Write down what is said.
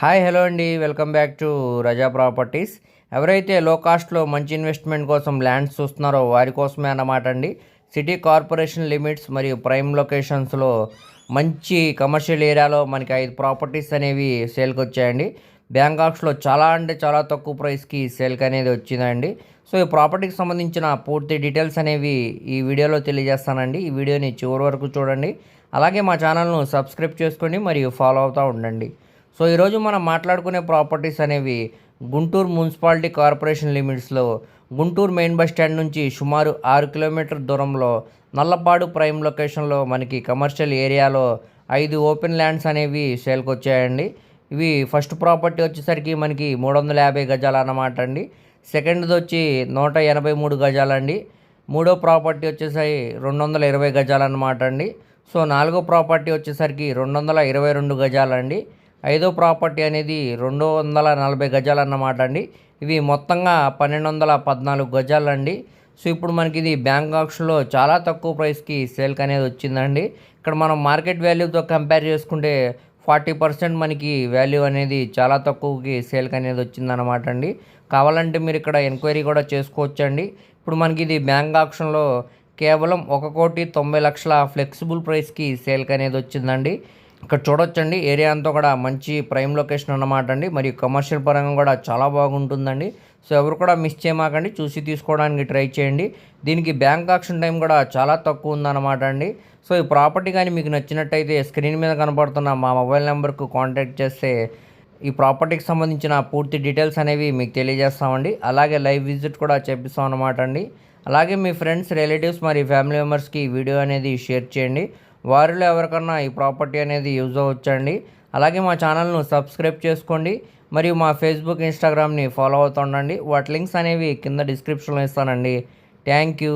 Hi hello అండి. Welcome back to Raza properties. ఎవరైతే లో కాస్ట్లో మంచి ఇన్వెస్ట్మెంట్ కోసం ల్యాండ్స్ చూస్తున్నారో వారి కోసమే అన్నమాట అండి. సిటీ కార్పొరేషన్ లిమిట్స్ మరియు ప్రైమ్ లొకేషన్స్లో మంచి కమర్షియల్ ఏరియాలో మనకి ఐదు ప్రాపర్టీస్ అనేవి సేల్కి వచ్చాయండి. బ్యాంకాక్స్లో చాలా అంటే చాలా తక్కువ ప్రైస్కి సేల్కి అనేది వచ్చిందండి. సో ఈ ప్రాపర్టీకి సంబంధించిన పూర్తి డీటెయిల్స్ అనేవి ఈ వీడియోలో తెలియజేస్తానండి. ఈ వీడియోని చివరి వరకు చూడండి. అలాగే మా ఛానల్ను సబ్స్క్రైబ్ చేసుకోండి మరియు ఫాలో అవుతూ ఉండండి. సో ఈరోజు మనం మాట్లాడుకునే ప్రాపర్టీస్ అనేవి గుంటూరు మున్సిపాలిటీ కార్పొరేషన్ లిమిట్స్లో గుంటూరు మెయిన్ బస్ స్టాండ్ నుంచి సుమారు ఆరు కిలోమీటర్ దూరంలో నల్లపాడు ప్రైమ్ లొకేషన్లో మనకి కమర్షియల్ ఏరియాలో ఐదు ఓపెన్ ల్యాండ్స్ అనేవి సేల్కి వచ్చాయండి ఇవి ఫస్ట్ ప్రాపర్టీ వచ్చేసరికి మనకి మూడు వందల యాభై గజాలు అన్నమాట అండి. సెకండ్ది వచ్చి నూట ఎనభై మూడు గజాలండి. మూడో ప్రాపర్టీ వచ్చేసరికి రెండు వందల ఇరవై గజాలు అన్నమాట అండి. సో నాలుగో ప్రాపర్టీ వచ్చేసరికి రెండు వందల ఇరవై రెండు గజాలండి. ఐదో ప్రాపర్టీ అనేది రెండు వందల నలభై గజాలు అన్నమాట అండి. ఇవి మొత్తంగా పన్నెండు వందల పద్నాలుగు గజాలు అండి సో ఇప్పుడు మనకి ఇది బ్యాంక్ ఆప్షన్లో చాలా తక్కువ ప్రైస్కి సేల్కి అనేది వచ్చిందండి. ఇక్కడ మనం మార్కెట్ వాల్యూతో కంపేర్ చేసుకుంటే ఫార్టీ పర్సెంట్ మనకి వాల్యూ అనేది చాలా తక్కువకి సేల్కి అనేది వచ్చిందన్నమాట అండి. కావాలంటే మీరు ఇక్కడ ఎంక్వైరీ కూడా చేసుకోవచ్చండి. ఇప్పుడు మనకి ఇది బ్యాంక్ ఆప్షన్లో కేవలం ఒక కోటి తొంభై లక్షల ఫ్లెక్సిబుల్ ప్రైస్కి సేల్కి అనేది వచ్చిందండి. ఇక్కడ చూడొచ్చండి. ఏరియా అంతా కూడా మంచి ప్రైమ్ లొకేషన్ అన్నమాట అండి. మరియు కమర్షియల్ పరంగా కూడా చాలా బాగుంటుందండి. సో ఎవరు కూడా మిస్ చేయమాకండి. చూసి తీసుకోవడానికి ట్రై చేయండి. దీనికి బ్యాంక్ ఆక్షన్ టైం కూడా చాలా తక్కువ ఉందన్నమాట అండి. సో ఈ ప్రాపర్టీ కానీ మీకు నచ్చినట్టయితే స్క్రీన్ మీద కనబడుతున్న మా మొబైల్ నెంబర్కు కాంటాక్ట్ చేస్తే ఈ ప్రాపర్టీకి సంబంధించిన పూర్తి డీటెయిల్స్ అనేవి మీకు తెలియజేస్తామండి. అలాగే లైవ్ విజిట్ కూడా చేపిస్తాం అనమాట అండి. అలాగే మీ ఫ్రెండ్స్ రిలేటివ్స్ మరియు ఫ్యామిలీ మెంబర్స్కి ఈ వీడియో అనేది షేర్ చేయండి. వారిలో ఎవరికన్నా ఈ ప్రాపర్టీ అనేది యూజ్ అవ్వచ్చండి. అలాగే మా ఛానల్ను సబ్స్క్రైబ్ చేసుకోండి. మరియు మా ఫేస్బుక్ ఇన్స్టాగ్రామ్ని ఫాలో అవుతుండండి వాటి లింక్స్ అనేవి కింద డిస్క్రిప్షన్లో ఇస్తానండి. Thank you.